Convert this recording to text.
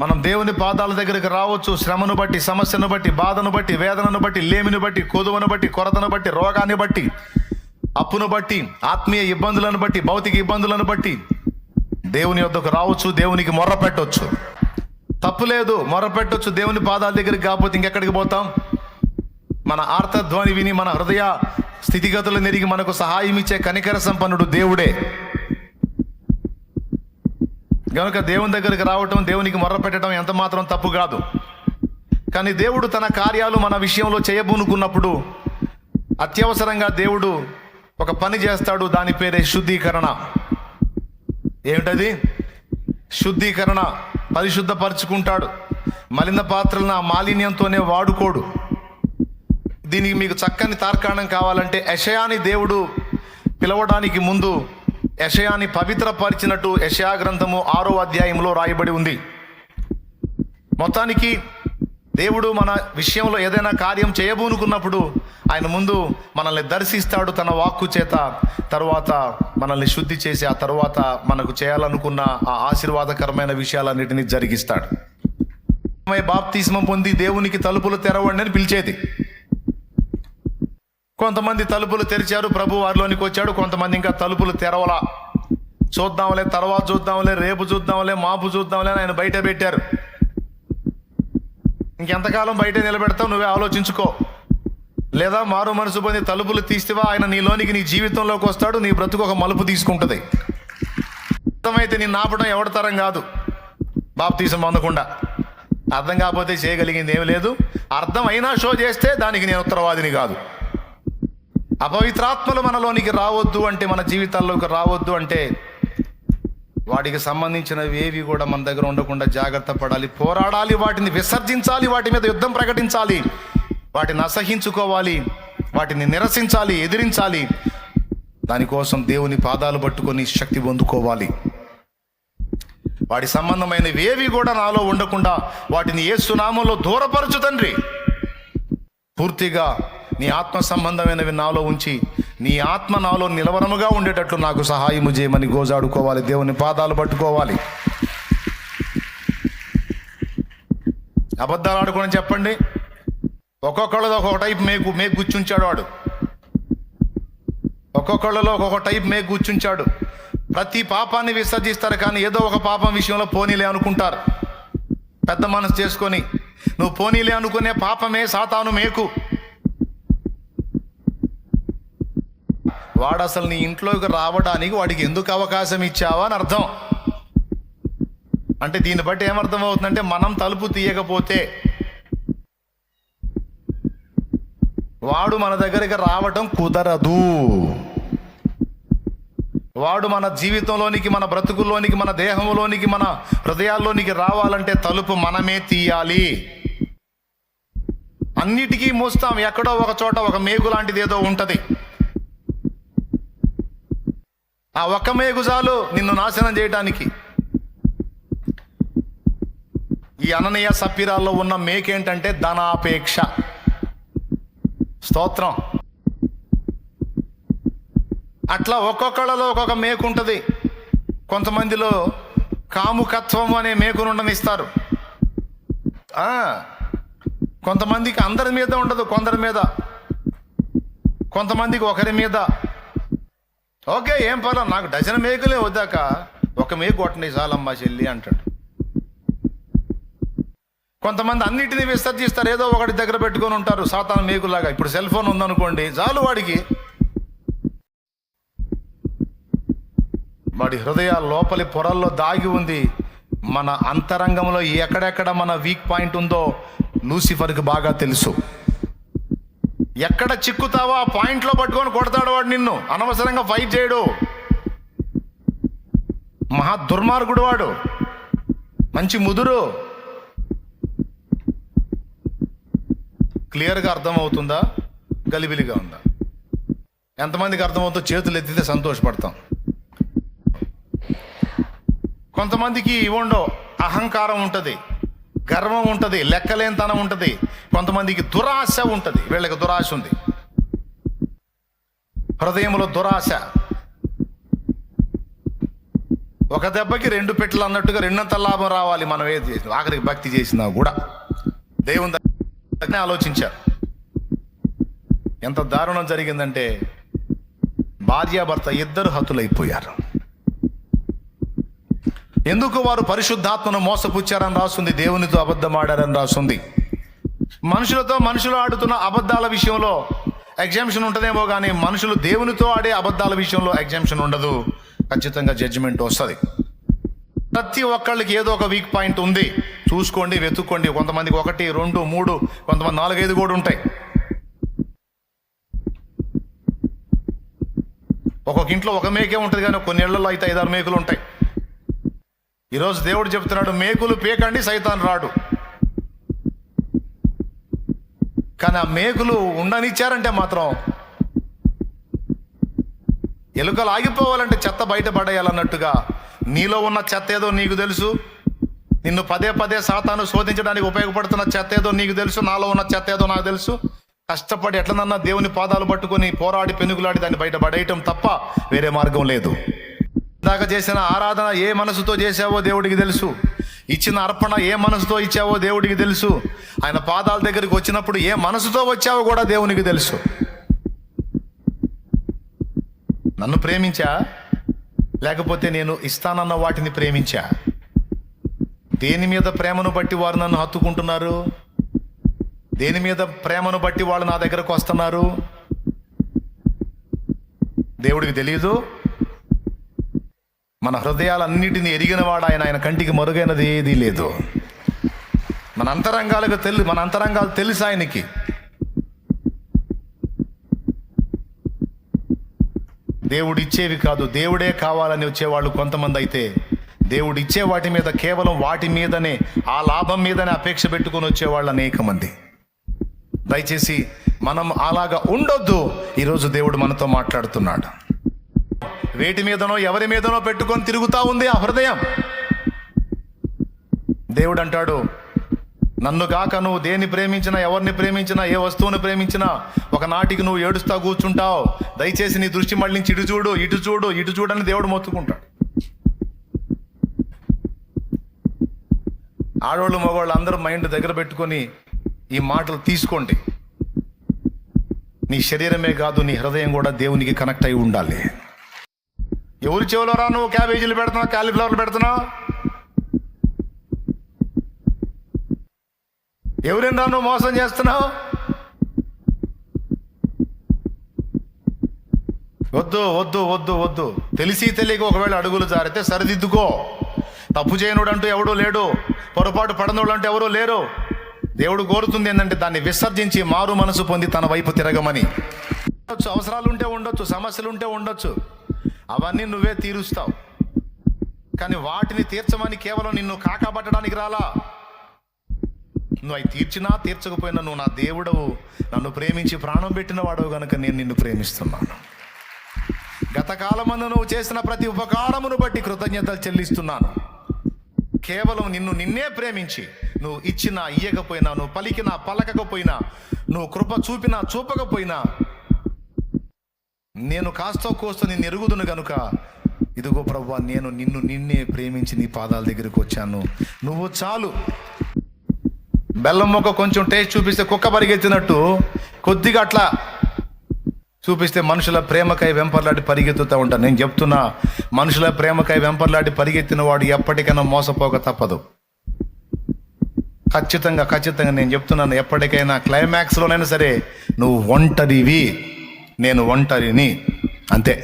మనం దేవుని పాదాల దగ్గరికి రావచ్చు. శ్రమను బట్టి సమస్యను బట్టి బాధను బట్టి వేదనను బట్టి లేమిని బట్టి కొదువను బట్టి కొరతను బట్టి రోగాన్ని బట్టి అప్పును బట్టి ఆత్మీయ ఇబ్బందులను బట్టి భౌతిక ఇబ్బందులను బట్టి దేవుని వద్దకు రావచ్చు. దేవునికి మొర్ర పెట్టవచ్చు తప్పు లేదు మొర్ర పెట్టవచ్చు దేవుని పాదాల దగ్గరికి కాకపోతే ఇంకెక్కడికి పోతాం? మన ఆర్తధ్వని విని మన హృదయ స్థితిగతులు నెరిగి మనకు సహాయం ఇచ్చే కనికర సంపన్నుడు దేవుడే. కనుక దేవుని దగ్గరికి రావటం దేవునికి మొర్ర పెట్టడం ఎంత మాత్రం తప్పు కాదు. కానీ దేవుడు తన కార్యాలు మన విషయంలో చేయబూనుకున్నప్పుడు అత్యవసరంగా దేవుడు ఒక పని చేస్తాడు దాని పేరే శుద్ధీకరణ. ఏమిటది? శుద్ధీకరణ. పరిశుద్ధపరుచుకుంటాడు. మలిన పాత్రలను ఆ మాలిన్యంతోనే వాడుకోడు. దీనికి మీకు చక్కని తార్కాణం కావాలంటే యషయాని దేవుడు పిలవడానికి ముందు యషయాని పవిత్రపరిచినట్టు యషయా గ్రంథము ఆరో అధ్యాయంలో రాయబడి ఉంది. మొత్తానికి దేవుడు మన విషయంలో ఏదైనా కార్యం చేయబూనుకున్నప్పుడు ఆయన ముందు మనల్ని దర్శిస్తాడు తన వాక్కు చేత. తరువాత మనల్ని శుద్ధి చేసి ఆ తరువాత మనకు చేయాలనుకున్న ఆ ఆశీర్వాదకరమైన విషయాలన్నిటినీ జరిగిస్తాడు. బాప్తిస్మం పొంది దేవునికి తలుపులు తెరవండి అని పిలిచేది. కొంతమంది తలుపులు తెరిచారు ప్రభు వారిలోనికి వచ్చాడు. కొంతమంది ఇంకా తలుపులు తెరవలా. చూద్దాంలే తర్వాత చూద్దాంలే రేపు చూద్దాంలే మాపు చూద్దాంలే అని ఆయన బయట పెట్టారు. ఇంకెంతకాలం బయట నిలబెడతావు? నువ్వే ఆలోచించుకో. లేదా మారు మనసు పొంది తలుపులు తీస్తేవా? ఆయన నీలోనికి నీ జీవితంలోకి వస్తాడు నీ బ్రతుకు ఒక మలుపు తీసుకుంటుంది. అర్థమైతే నీ నాపడం ఎవరి తరం కాదు? బాప్తీసం పొందకుండా అర్థం కాకపోతే చేయగలిగింది ఏమి లేదు. అర్థం అయినా షో చేస్తే దానికి నేను ఉత్తరవాదిని కాదు. అపవిత్రాత్మలు మనలోనికి రావద్దు అంటే మన జీవితాల్లోకి రావద్దు అంటే వాటికి సంబంధించినవి ఏవి కూడా మన దగ్గర ఉండకుండా జాగ్రత్త పడాలి పోరాడాలి వాటిని విసర్జించాలి వాటి మీద యుద్ధం ప్రకటించాలి వాటిని అసహించుకోవాలి వాటిని నిరసించాలి ఎదిరించాలి. దానికోసం దేవుని పాదాలు పట్టుకొని శక్తి పొందుకోవాలి. వాటి సంబంధమైనవి ఏవి కూడా నాలో ఉండకుండా వాటిని ఏ సునామంలో దూరపరచు తండ్రి. పూర్తిగా నీ ఆత్మ సంబంధమైనవి నాలో ఉంచి నీ ఆత్మ నాలో నిలవరముగా ఉండేటట్లు నాకు సహాయము చేయమని గోజాడుకోవాలి దేవుని పాదాలు పట్టుకోవాలి. అబద్ధాలు ఆడుకోని చెప్పండి. ఒక్కొక్కళ్ళది ఒక్కొక్క టైప్ మేకు మేకు గుచ్చుంచాడు వాడు. ఒక్కొక్కళ్ళలో ఒక్కొక్క టైప్ మేకు గుచ్చుంచాడు ప్రతి పాపాన్ని విసర్జిస్తారు కానీ ఏదో ఒక పాపం విషయంలో పోనీలే అనుకుంటారు. పెద్ద మనసు చేసుకొని నువ్వు పోనీలే అనుకునే పాపమే సాతాను మేకు. వాడు అసలు నీ ఇంట్లోకి రావడానికి వాడికి ఎందుకు అవకాశం ఇచ్చావా అని అర్థం. అంటే దీన్ని బట్టి ఏమర్థం అవుతుందంటే మనం తలుపు తీయకపోతే వాడు మన దగ్గరికి రావటం కుదరదు. వాడు మన జీవితంలోనికి మన బ్రతుకుల్లోనికి మన దేహంలోనికి మన హృదయాల్లోనికి రావాలంటే తలుపు మనమే తీయాలి. అన్నిటికీ మూస్తాం. ఎక్కడో ఒక చోట ఒక మేగు లాంటిది ఏదో ఉంటుంది. ఆ ఒక్క మేగు చాలు నిన్ను నాశనం చేయటానికి. ఈ అననీయ సప్పిరాల్లో ఉన్న మేకేంటంటే ధనాపేక్ష. స్తోత్రం. అట్లా ఒక్కొక్కళ్ళలో ఒక్కొక్క మేకు ఉంటుంది కొంతమందిలో కాముకత్వం అనే మేకును ఉండనిస్తారు కొంతమందికి అందరి మీద ఉండదు కొందరి మీద. కొంతమందికి ఒకరి మీద. ఓకే ఏం పర్లేదు. నాకు డజన్ మేకులే వద్దాక ఒక మేకు కొట్టండి చాలమ్మా చెల్లి అంటాడు. కొంతమంది అన్నిటిని విసర్జిస్తారు. ఏదో ఒకటి దగ్గర పెట్టుకొని ఉంటారు. సాతాను మేకులాగా ఇప్పుడు సెల్ ఫోన్ ఉందనుకోండి చాలు వాడికి. వాడి హృదయ లోపలి పొరల్లో దాగి ఉంది. మన అంతరంగంలో ఎక్కడెక్కడ మన వీక్ పాయింట్ ఉందో లూసిఫర్కి బాగా తెలుసు. ఎక్కడ చిక్కుతావో ఆ పాయింట్లో పట్టుకొని కొడతాడు వాడు నిన్ను. అనవసరంగా ఫైట్ చేయడు. మహా దుర్మార్గుడు వాడు. మంచి ముదురు. క్లియర్గా అర్థమవుతుందా? గలిబిలిగా ఉందా? ఎంతమందికి అర్థమవుతుందో చేతులు ఎత్తితే సంతోషపడతాం. కొంతమందికి ఇవ్వండో అహంకారం ఉంటుంది. గర్వం ఉంటుంది లెక్కలేనితనం ఉంటుంది. కొంతమందికి దురాశ ఉంటుంది. వీళ్ళకి దురాశ ఉంది. హృదయంలో దురాశ. ఒక దెబ్బకి రెండు పెట్టలు అన్నట్టుగా రెండంత లాభం రావాలి మనం ఏది చేసినా. ఆఖరికి భక్తి చేసినా కూడా. దేవుని ఆలోచించారు. ఎంత దారుణం జరిగిందంటే భార్యాభర్త ఇద్దరు హతులైపోయారు. ఎందుకు వారు పరిశుద్ధాత్మను మోసపుచ్చారని రాస్తుంది దేవునితో అబద్ధమాడారని రాస్తుంది మనుషులతో మనుషులు ఆడుతున్న అబద్ధాల విషయంలో ఎగ్జామ్షన్ ఉంటుందేమో కానీ మనుషులు దేవునితో ఆడే అబద్ధాల విషయంలో ఎగ్జామ్షన్ ఉండదు. ఖచ్చితంగా జడ్జిమెంట్ వస్తుంది. ప్రతి ఒక్కళ్ళకి ఏదో ఒక వీక్ పాయింట్ ఉంది. చూసుకోండి వెతుక్కోండి. కొంతమందికి ఒకటి రెండు మూడు కొంతమంది నాలుగైదు కూడా ఉంటాయి. ఒక్కొక్క ఇంట్లో ఒక మేకే ఉంటుంది కానీ కొన్ని ఇళ్ళలో అయితే ఐదారు మేకులు ఉంటాయి. ఈరోజు దేవుడు చెప్తున్నాడు మేకులు పేకండి సైతాన్ రాడు. కానీ ఆ మేకులు ఉండనిచ్చారంటే మాత్రం ఎలుకలు ఆగిపోవాలంటే చెత్త బయట పడేయాలన్నట్టుగా నీలో ఉన్న చెత్త ఏదో నీకు తెలుసు నిన్ను పదే పదే సాతాను శోధించడానికి ఉపయోగపడుతున్న చెత్త ఏదో నీకు తెలుసు నాలో ఉన్న చెత్త ఏదో నాకు తెలుసు. కష్టపడి ఎట్లనన్నా దేవుని పాదాలు పట్టుకొని పోరాడి పెనుగులాడి దాన్ని బయట పడేయటం తప్ప వేరే మార్గం లేదు. దాకా చేసిన ఆరాధన ఏ మనసుతో చేసావో దేవుడికి తెలుసు. ఇచ్చిన అర్పణ ఏ మనసుతో ఇచ్చావో దేవుడికి తెలుసు. ఆయన పాదాల దగ్గరికి వచ్చినప్పుడు ఏ మనసుతో వచ్చావో కూడా దేవునికి తెలుసు. నన్ను ప్రేమించా? లేకపోతే నేను ఇస్తానన్న వాటిని ప్రేమించా? దేని మీద ప్రేమను బట్టి వారు నన్ను హత్తుకుంటున్నారు? దేని మీద ప్రేమను బట్టి వాళ్ళు నా దగ్గరకు వస్తున్నారు? దేవుడికి తెలియదు మన హృదయాలన్నిటిని ఎరిగినవాడు ఆయన ఆయన కంటికి మరుగైనది ఏదీ లేదు. మన అంతరంగాలకు తెలు మన అంతరంగాలు తెలుసు ఆయనకి. దేవుడు ఇచ్చేవి కాదు దేవుడే కావాలని వచ్చేవాళ్ళు కొంతమంది అయితే దేవుడు ఇచ్చే వాటి మీద కేవలం వాటి మీదనే ఆ లాభం మీదనే అపేక్ష పెట్టుకొని వచ్చేవాళ్ళు అనేక మంది దయచేసి మనం అలాగా ఉండొద్దు. ఈరోజు దేవుడు మనతో మాట్లాడుతున్నాడు. వేటి మీదనో ఎవరి మీదనో పెట్టుకొని తిరుగుతా ఉంది ఆ హృదయం. దేవుడు అంటాడు నన్ను కాక నువ్వు దేన్ని ప్రేమించినా ఎవరిని ప్రేమించినా ఏ వస్తువుని ప్రేమించినా ఒకనాటికి నువ్వు ఏడుస్తా కూర్చుంటావు. దయచేసి నీ దృష్టి మళ్ళించి ఇటు చూడు ఇటు చూడు ఇటు చూడని దేవుడు మొత్తుకుంటాడు. ఆడవాళ్ళు మగవాళ్ళు అందరూ మైండ్ దగ్గర పెట్టుకొని ఈ మాటలు తీసుకోండి. నీ శరీరమే కాదు నీ హృదయం కూడా దేవునికి కనెక్ట్ అయి ఉండాలి. ఎవరి చెవిలో రా నువ్వు క్యాబేజీలు పెడుతున్నావు కాలీఫ్లవర్లు పెడుతున్నావు? ఎవరిని నువ్వు మోసం చేస్తున్నావు? వద్దు వద్దు వద్దు వద్దు. తెలిసి తెలియక ఒకవేళ అడుగులు జారితే సరిదిద్దుకో. తప్పు చేయనుడు అంటూ ఎవడూ లేడు. పొరపాటు పడనోడు అంటూ ఎవరూ లేరు. దేవుడు కోరుతుంది ఏంటంటే దాన్ని విసర్జించి మారు మనసు పొంది తన వైపు తిరగమని. అవసరాలు ఉంటే ఉండొచ్చు సమస్యలు ఉంటే ఉండొచ్చు. అవన్నీ నువ్వే తీరుస్తావు. కానీ వాటిని తీర్చమని కేవలం నిన్ను కాకబట్టడానికి రాలా? నువ్వు అవి తీర్చినా తీర్చకపోయినా నువ్వు నా దేవుడవు. నన్ను ప్రేమించి ప్రాణం పెట్టిన వాడవు గనుక నేను నిన్ను ప్రేమిస్తున్నాను. గతకాలమందు నువ్వు చేసిన ప్రతి ఉపకారమును బట్టి కృతజ్ఞతలు చెల్లిస్తున్నాను. కేవలం నిన్ను నిన్నే ప్రేమించి నువ్వు ఇచ్చినా ఇయ్యకపోయినా నువ్వు పలికినా పలకకపోయినా నువ్వు కృప చూపినా చూపకపోయినా నేను కాస్తో కోస్తో నేను ఎరుగుదును గనుక. ఇదిగో ప్రభు నేను నిన్ను నిన్నే ప్రేమించి నీ పాదాల దగ్గరికి వచ్చాను. నువ్వు చాలు. బెల్లం మొక్క కొంచెం టేస్ట్ చూపిస్తే కుక్క పరిగెత్తినట్టు కొద్దిగా అట్లా చూపిస్తే మనుషుల ప్రేమకై వెంపర్లాడి పరిగెత్తుతూ ఉంటాను నేను చెప్తున్నా మనుషుల ప్రేమకై వెంపర్లాడి పరిగెత్తిన వాడు ఎప్పటికైనా మోసపోక తప్పదు. ఖచ్చితంగా ఖచ్చితంగా నేను చెప్తున్నాను ఎప్పటికైనా క్లైమాక్స్లోనైనా సరే నువ్వు ఒంటరివి. నేను ఒంటరిని అంతే.